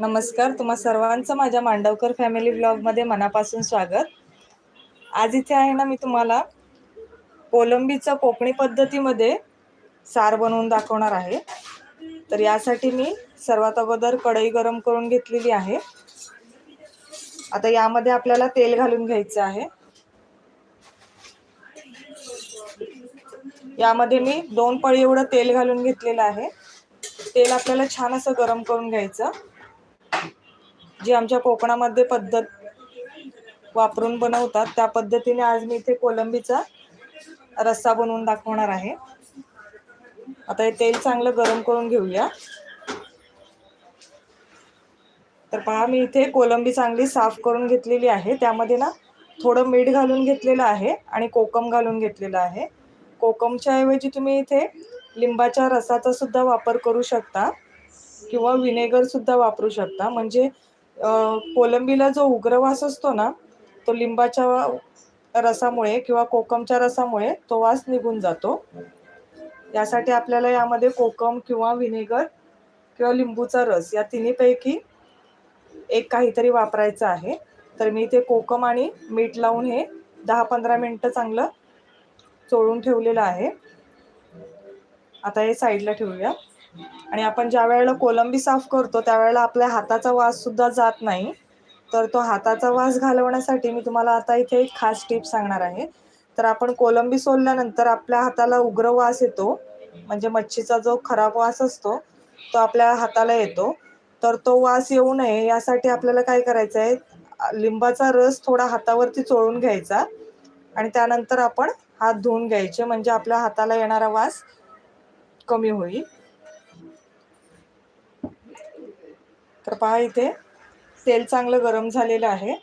नमस्कार तुम्हा सर्वांचं माझ्या मांडवकर फॅमिली ब्लॉगमध्ये मनापासून स्वागत. आज इथे आहे ना मी तुम्हाला कोलंबीचं कोकणी पद्धतीमध्ये सार बनवून दाखवणार आहे. तर यासाठी मी सर्वात अगोदर कढई गरम करून घेतलेली आहे. आता यामध्ये आपल्याला तेल घालून घ्यायचं आहे. यामध्ये मी दोन पळी एवढं तेल घालून घेतलेलं आहे. तेल आपल्याला छान असं गरम करून घ्यायचं. जी आमच्या कोकणामध्ये पद्धत वापरून बनवतात त्या पद्धतीने आज मी इथे कोलंबीचा रस्सा बनवून दाखवणार आहे. आता हे तेल चांगलं गरम करून घेऊया. तर पहा मी इथे कोलंबी चांगली साफ करून घेतलेली आहे. त्यामध्ये ना थोडं मीठ घालून घेतलेलं आहे आणि कोकम घालून घेतलेलं आहे. कोकमच्या ऐवजी तुम्ही इथे लिंबाच्या रसाचा सुद्धा वापर करू शकता किंवा व्हिनेगर सुद्धा वापरू शकता. म्हणजे कोलंबीला जो उग्रवास असतो ना तो लिंबाच्या रसामुळे किंवा कोकमच्या रसामुळे तो वास निघून जातो. यासाठी आपल्याला यामध्ये कोकम किंवा व्हिनेगर किंवा लिंबूचा रस या तिन्हीपैकी एक काहीतरी वापरायचं आहे. तर मी इथे कोकम आणि मीठ लावून हे दहा पंधरा मिनटं चांगलं चोळून ठेवलेलं आहे. आता हे साईडला ठेवूया. आणि आपण ज्या वेळेला कोलंबी साफ करतो त्यावेळेला आपल्या हाताचा वास सुद्धा जात नाही. तर तो हाताचा वास घालवण्यासाठी मी तुम्हाला आता इथे एक खास टिप सांगणार आहे. तर आपण कोलंबी सोलल्यानंतर आपल्या हाताला उग्र वास येतो. म्हणजे मच्छीचा जो खराब वास असतो तो आपल्या हाताला येतो. तर तो वास येऊ नये यासाठी आपल्याला काय करायचं आहे? लिंबाचा रस थोडा हातावरती चोळून घ्यायचा. आणि त्यानंतर आपण हात धुवून घ्यायचे म्हणजे आपल्या हाताला येणारा वास कमी होईल. तर पहा इथे. तेल चांगलं गरम झालेलं आहे.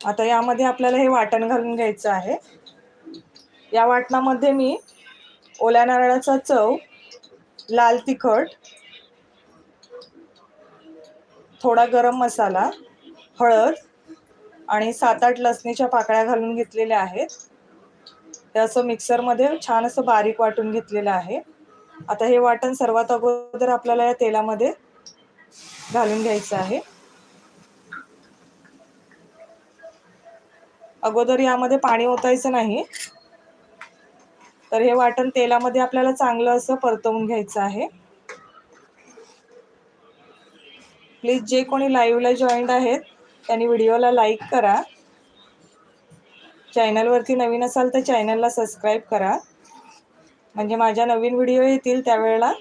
आता यामध्ये आपल्याला हे वाटण घालून घ्यायचं आहे. या वाटणामध्ये मी ओल्या नारळाचा चव लाल तिखट थोडा गरम मसाला हळद आणि सात आठ लसणीच्या पाकळ्या घालून घेतलेल्या आहेत. हे असं मिक्सरमध्ये छान असं बारीक वाटून घेतलेलं आहे. आता हे वाटण सर्वात अगोदर आपल्याला या तेलामध्ये घालून घ्यायचं आहे. अगोदर यामध्ये पाणी ओतायचं नाही. तर हे वाटण तेलामध्ये आपल्याला चांगलं असं परतवून घ्यायचं आहे. प्लीज जे कोणी लाईव्हला जॉईंट आहेत त्यांनी व्हिडिओला लाईक करा. चॅनलवरती नवीन असाल तर चॅनलला सबस्क्राईब करा. म्हणजे माझ्या नवीन व्हिडिओ येतील त्यावेळेला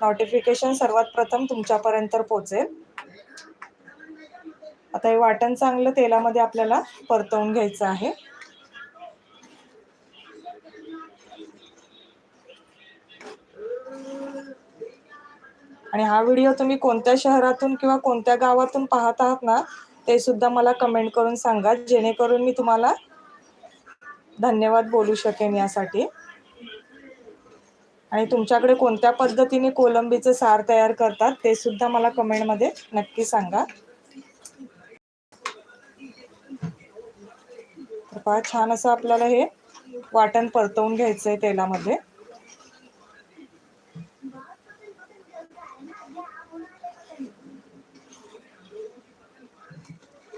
नोटिफिकेशन सर्वात प्रथम तुमच्यापर्यंत पोचेल आता हे वाटण चांगलं तेलामध्ये आपल्याला परतवून घ्यायचं आहे. आणि हा व्हिडिओ तुम्ही कोणत्या शहरातून किंवा कोणत्या गावातून पाहत आहात ना ते सुद्धा मला कमेंट करून सांगा. जेणेकरून मी तुम्हाला धन्यवाद बोलू शकेन यासाठी. आणि तुमच्याकडे कोणत्या पद्धतीने कोलंबीचं सार तयार करतात ते सुद्धा मला कमेंटमध्ये नक्की सांगा. पहा छान असं आपल्याला हे वाटण परतवून घ्यायचं आहे तेलामध्ये.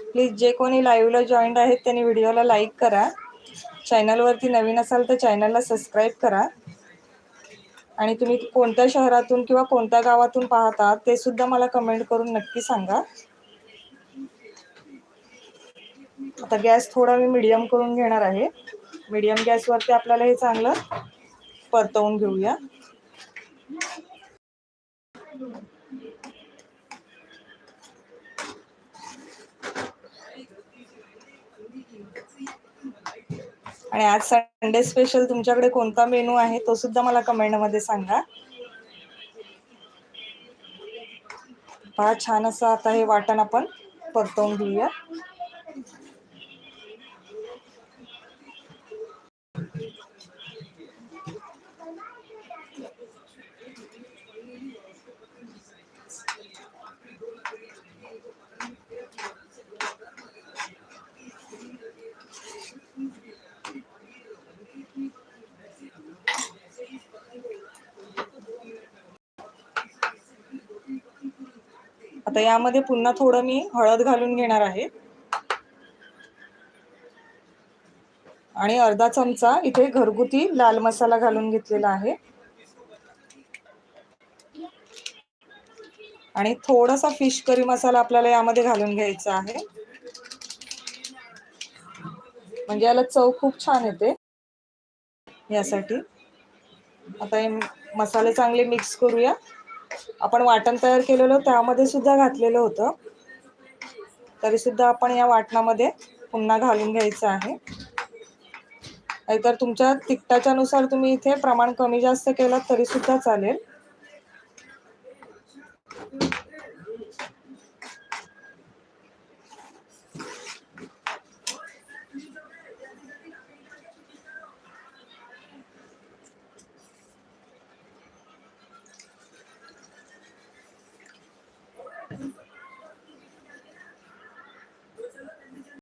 प्लीज जे कोणी लाईव्हला जॉईंट आहेत त्यांनी व्हिडिओला लाईक करा. चॅनलवरती नवीन असाल तर चॅनलला सबस्क्राईब करा. आणि तुम्ही कोणत्या शहरातून किंवा कोणत्या गावातून पाहता ते सुद्धा मला कमेंट करून नक्की सांगा. आता गॅस थोडा मी मीडियम करून घेणार आहे. मीडियम गॅसवरती आपल्याला हे चांगलं परतवून घेऊया. आणि आज संडे स्पेशल तुमच्याकडे कोणता मेनू आहे तो सुद्धा मला कमेंटमध्ये सांगा. पहा छान असं आता हे वाटण आपण परतवून घेऊया. आता यामध्ये पुन्हा थोडं मी हळद घालून घेणार आहे. आणि अर्धा चमचा इथे घरगुती लाल मसाला घालून घेतलेला आहे. आणि थोडासा फिश करी मसाला आपल्याला यामध्ये घालून घ्यायचा आहे. म्हणजे याला चव खूप छान येते. यासाठी. आता हे मसाले चांगले मिक्स करूया. आपण वाटण तयार केलेलं त्यामध्ये सुद्धा घातलेलं होतं. तरी सुद्धा आपण या वाटणामध्ये पुन्हा घालून घ्यायचं आहे. नाहीतर तुमच्या तिखटाच्या नुसार तुम्ही इथे प्रमाण कमी जास्त केलं तरी सुद्धा चालेल.